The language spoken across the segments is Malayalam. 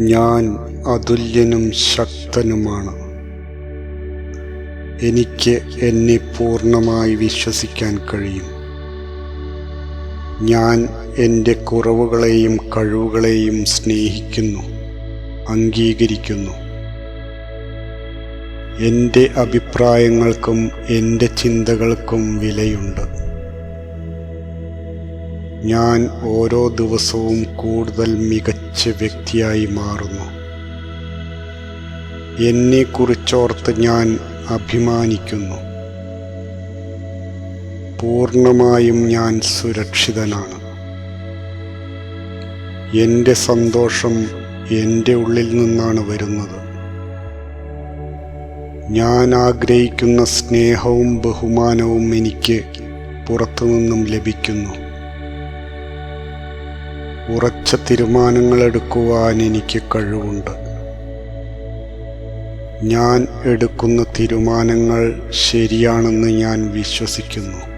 ഞാൻ അതുല്യനും ശക്തനുമാണ്. എനിക്ക് എന്നെ പൂർണമായി വിശ്വസിക്കാൻ കഴിയും. ഞാൻ എന്റെ കുറവുകളെയും കഴിവുകളെയും സ്നേഹിക്കുന്നു അംഗീകരിക്കുന്നു. എന്റെ അഭിപ്രായങ്ങൾക്കും എന്റെ ചിന്തകൾക്കും വിലയുണ്ട്. ഞാൻ ഓരോ ദിവസവും കൂടുതൽ മികച്ച വ്യക്തിയായി മാറുന്നു. എന്നെക്കുറിച്ചോർത്ത് ഞാൻ അഭിമാനിക്കുന്നു. പൂർണമായും ഞാൻ സുരക്ഷിതനാണ്. എന്റെ സന്തോഷം എന്റെ ഉള്ളിൽ നിന്നാണ് വരുന്നത്. ഞാൻ ആഗ്രഹിക്കുന്ന സ്നേഹവും ബഹുമാനവും എനിക്ക് പുറത്തുനിന്നും ലഭിക്കുന്നു. ഉറച്ച തീരുമാനങ്ങൾ എടുക്കുവാൻ എനിക്ക് കഴിവുണ്ട്. ഞാൻ എടുക്കുന്ന തീരുമാനങ്ങൾ ശരിയാണെന്ന് ഞാൻ വിശ്വസിക്കുന്നു.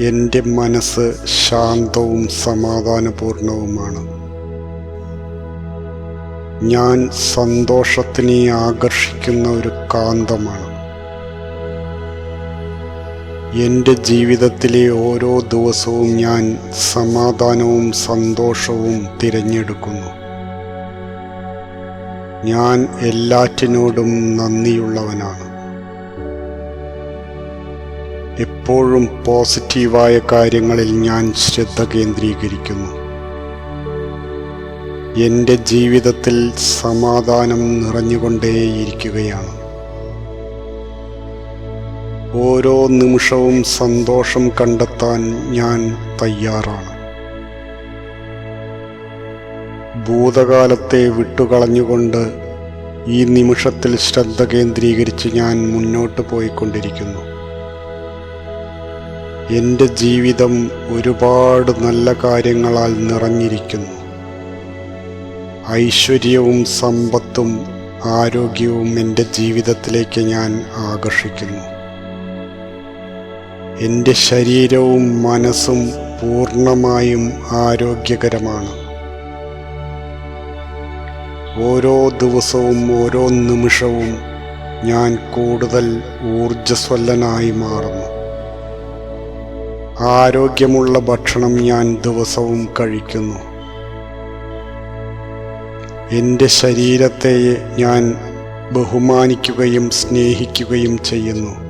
എന്റെ മനസ്സ് ശാന്തവും സമാധാനപൂർണവുമാണ്. ഞാൻ സന്തോഷത്തിനെ ആകർഷിക്കുന്ന ഒരു കാന്തമാണ്. എന്റെ ജീവിതത്തിലെ ഓരോ ദിവസവും ഞാൻ സമാധാനവും സന്തോഷവും തിരഞ്ഞെടുക്കുന്നു. ഞാൻ എല്ലാറ്റിനോടും നന്ദിയുള്ളവനാണ്. എപ്പോഴും പോസിറ്റീവായ കാര്യങ്ങളിൽ ഞാൻ ശ്രദ്ധ കേന്ദ്രീകരിക്കുന്നു. എന്റെ ജീവിതത്തിൽ സമാധാനം നിറഞ്ഞുകൊണ്ടേയിരിക്കുകയാണ്. ഓരോ നിമിഷവും സന്തോഷം കണ്ടെത്താൻ ഞാൻ തയ്യാറാണ്. ഭൂതകാലത്തെ വിട്ടുകളഞ്ഞുകൊണ്ട് ഈ നിമിഷത്തിൽ ശ്രദ്ധ കേന്ദ്രീകരിച്ച് ഞാൻ മുന്നോട്ട് പോയിക്കൊണ്ടിരിക്കുന്നു. എന്റെ ജീവിതം ഒരുപാട് നല്ല കാര്യങ്ങളാൽ നിറഞ്ഞിരിക്കുന്നു. ഐശ്വര്യവും സമ്പത്തും ആരോഗ്യവും എന്റെ ജീവിതത്തിലേക്ക് ഞാൻ ആകർഷിക്കുന്നു. എന്റെ ശരീരവും മനസ്സും പൂർണമായും ആരോഗ്യകരമാണ്. ഓരോ ദിവസവും ഓരോ നിമിഷവും ഞാൻ കൂടുതൽ ഊർജസ്വലനായി മാറുന്നു. ആരോഗ്യമുള്ള ഭക്ഷണം ഞാൻ ദിവസവും കഴിക്കുന്നു. എന്റെ ശരീരത്തെ ഞാൻ ബഹുമാനിക്കുകയും സ്നേഹിക്കുകയും ചെയ്യുന്നു.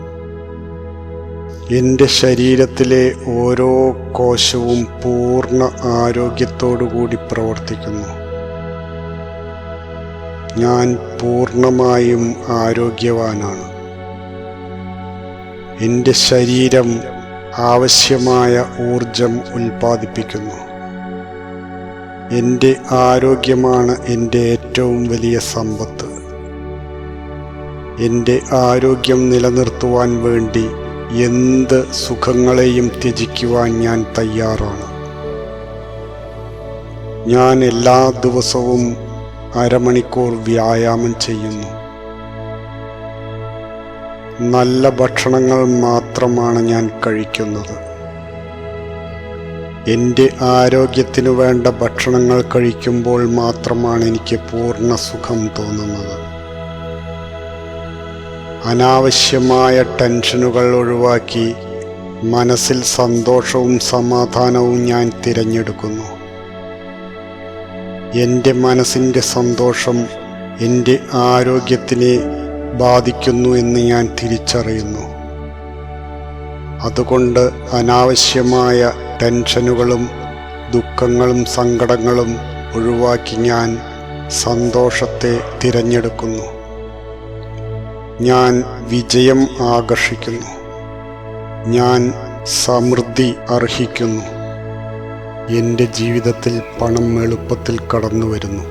എന്റെ ശരീരത്തിലെ ഓരോ കോശവും പൂർണ ആരോഗ്യത്തോടുകൂടി പ്രവർത്തിക്കുന്നു. ഞാൻ പൂർണമായും ആരോഗ്യവാനാണ്. എന്റെ ശരീരം ആവശ്യമായ ഊർജം ഉൽപ്പാദിപ്പിക്കുന്നു. എന്റെ ആരോഗ്യമാണ് എന്റെ ഏറ്റവും വലിയ സമ്പത്ത്. എന്റെ ആരോഗ്യം നിലനിർത്തുവാൻ വേണ്ടി എന്ത് സുഖങ്ങളെയും ത്യജിക്കുവാൻ ഞാൻ തയ്യാറാണ്. ഞാൻ എല്ലാ ദിവസവും അരമണിക്കൂർ വ്യായാമം ചെയ്യുന്നു. നല്ല ഭക്ഷണങ്ങൾ മാത്രമാണ് ഞാൻ കഴിക്കുന്നത്. എന്റെ ആരോഗ്യത്തിനു വേണ്ട ഭക്ഷണങ്ങൾ കഴിക്കുമ്പോൾ മാത്രമാണ് എനിക്ക് പൂർണ സുഖം തോന്നുന്നത്. അനാവശ്യമായ ടെൻഷനുകൾ ഒഴിവാക്കി മനസ്സിൽ സന്തോഷവും സമാധാനവും ഞാൻ തിരഞ്ഞെടുക്കുന്നു. എന്റെ മനസ്സിന്റെ സന്തോഷം എന്റെ ആരോഗ്യത്തിനെ ബാധിക്കുന്നു എന്ന് ഞാൻ തിരിച്ചറിയുന്നു. അതുകൊണ്ട് അനാവശ്യമായ ടെൻഷനുകളും ദുഃഖങ്ങളും സങ്കടങ്ങളും ഒഴിവാക്കി ഞാൻ സന്തോഷത്തെ തിരഞ്ഞെടുക്കുന്നു. ഞാൻ വിജയം ആകർഷിക്കുന്നു. ഞാൻ സമൃദ്ധി അർഹിക്കുന്നു. എന്റെ ജീവിതത്തിൽ പണം എളുപ്പത്തിൽ കടന്നു വരുന്നു.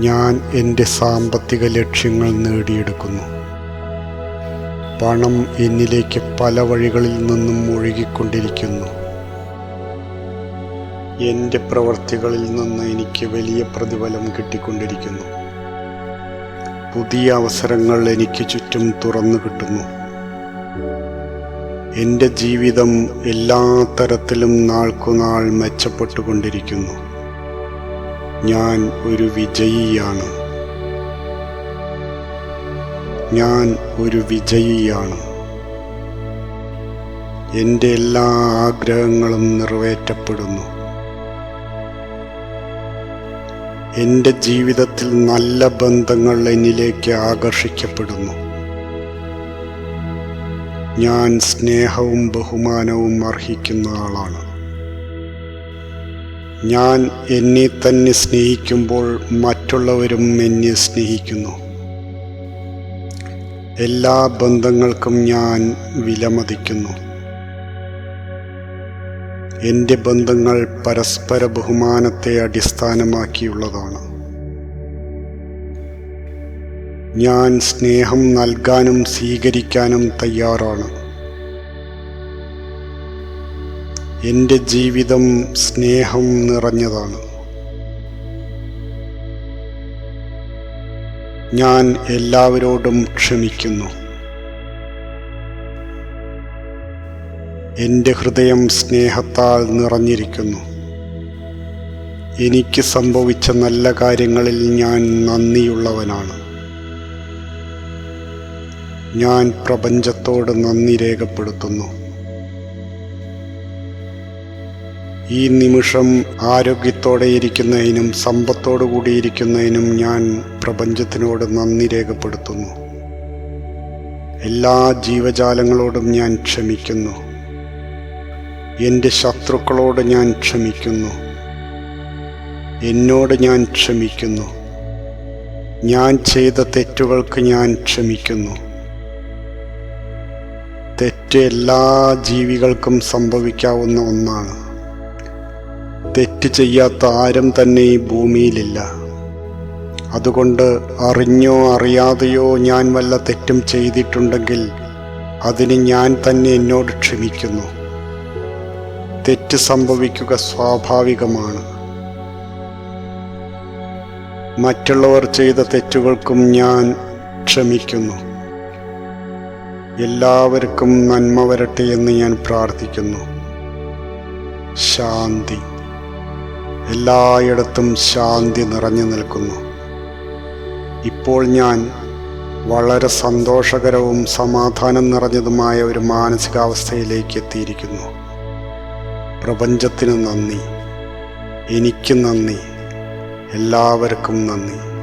ഞാൻ എന്റെ സാമ്പത്തിക ലക്ഷ്യങ്ങൾ നേടിയെടുക്കുന്നു. പണം എന്നിലേക്ക് പല വഴികളിൽ നിന്നും ഒഴുകിക്കൊണ്ടിരിക്കുന്നു. എന്റെ പ്രവർത്തികളിൽ നിന്ന് എനിക്ക് വലിയ പ്രതിഫലം കിട്ടിക്കൊണ്ടിരിക്കുന്നു. പുതിയ അവസരങ്ങൾ എനിക്ക് ചുറ്റും തുറന്നു കിട്ടുന്നു. എന്റെ ജീവിതം എല്ലാ തരത്തിലും നാൾക്കുനാൾ മെച്ചപ്പെട്ടുകൊണ്ടിരിക്കുന്നു. ഞാൻ ഒരു വിജയിയാണ്. ഞാൻ ഒരു വിജയിയാണ്. എന്റെ എല്ലാ ആഗ്രഹങ്ങളും നിറവേറ്റപ്പെടുന്നു. എന്റെ ജീവിതത്തിൽ നല്ല ബന്ധങ്ങൾ എന്നിലേക്ക് ആകർഷിക്കപ്പെടുന്നു. ഞാൻ സ്നേഹവും ബഹുമാനവും അർഹിക്കുന്ന ആളാണ്. ഞാൻ എന്നെ തന്നെ സ്നേഹിക്കുമ്പോൾ മറ്റുള്ളവരും എന്നെ സ്നേഹിക്കുന്നു. എല്ലാ ബന്ധങ്ങൾക്കും ഞാൻ വിലമതിക്കുന്നു. എന്റെ ബന്ധങ്ങൾ പരസ്പര ബഹുമാനത്തെ അടിസ്ഥാനമാക്കിയുള്ളതാണ്. ഞാൻ സ്നേഹം നൽകാനും സ്വീകരിക്കാനും തയ്യാറാണ്. എന്റെ ജീവിതം സ്നേഹം നിറഞ്ഞതാണ്. ഞാൻ എല്ലാവരോടും ക്ഷമിക്കുന്നു. എന്റെ ഹൃദയം സ്നേഹത്താൽ നിറഞ്ഞിരിക്കുന്നു. എനിക്ക് സംഭവിച്ച നല്ല കാര്യങ്ങളിൽ ഞാൻ നന്ദിയുള്ളവനാണ്. ഞാൻ പ്രപഞ്ചത്തോട് നന്ദി രേഖപ്പെടുത്തുന്നു. ഈ നിമിഷം ആരോഗ്യത്തോടെ ഇരിക്കുന്നതിനും സമ്പത്തോടു കൂടിയിരിക്കുന്നതിനും ഞാൻ പ്രപഞ്ചത്തിനോട് നന്ദി രേഖപ്പെടുത്തുന്നു. എല്ലാ ജീവജാലങ്ങളോടും ഞാൻ ക്ഷമിക്കുന്നു. എന്റെ ശത്രുക്കളോട് ഞാൻ ക്ഷമിക്കുന്നു. എന്നോട് ഞാൻ ക്ഷമിക്കുന്നു. ഞാൻ ചെയ്ത തെറ്റുകൾക്ക് ഞാൻ ക്ഷമിക്കുന്നു. തെറ്റ് എല്ലാ ജീവികൾക്കും സംഭവിക്കാവുന്ന ഒന്നാണ്. തെറ്റ് ചെയ്യാത്ത ആരും തന്നെ ഈ ഭൂമിയിലില്ല. അതുകൊണ്ട് അറിഞ്ഞോ അറിയാതെയോ ഞാൻ വല്ല തെറ്റും ചെയ്തിട്ടുണ്ടെങ്കിൽ അതിന് ഞാൻ തന്നെ എന്നോട് ക്ഷമിക്കുന്നു. തെറ്റ് സംഭവിക്കുക സ്വാഭാവികമാണ്. മറ്റുള്ളവർ ചെയ്ത തെറ്റുകൾക്കും ഞാൻ ക്ഷമിക്കുന്നു. എല്ലാവർക്കും നന്മ വരട്ടെ എന്ന് ഞാൻ പ്രാർത്ഥിക്കുന്നു. ശാന്തി. എല്ലായിടത്തും ശാന്തി നിറഞ്ഞു നിൽക്കുന്നു. ഇപ്പോൾ ഞാൻ വളരെ സന്തോഷകരവും സമാധാനം നിറഞ്ഞതുമായ ഒരു മാനസികാവസ്ഥയിലേക്ക് എത്തിയിരിക്കുന്നു. പ്രപഞ്ചത്തിന് നന്ദി. എനിക്ക് നന്ദി. എല്ലാവർക്കും നന്ദി.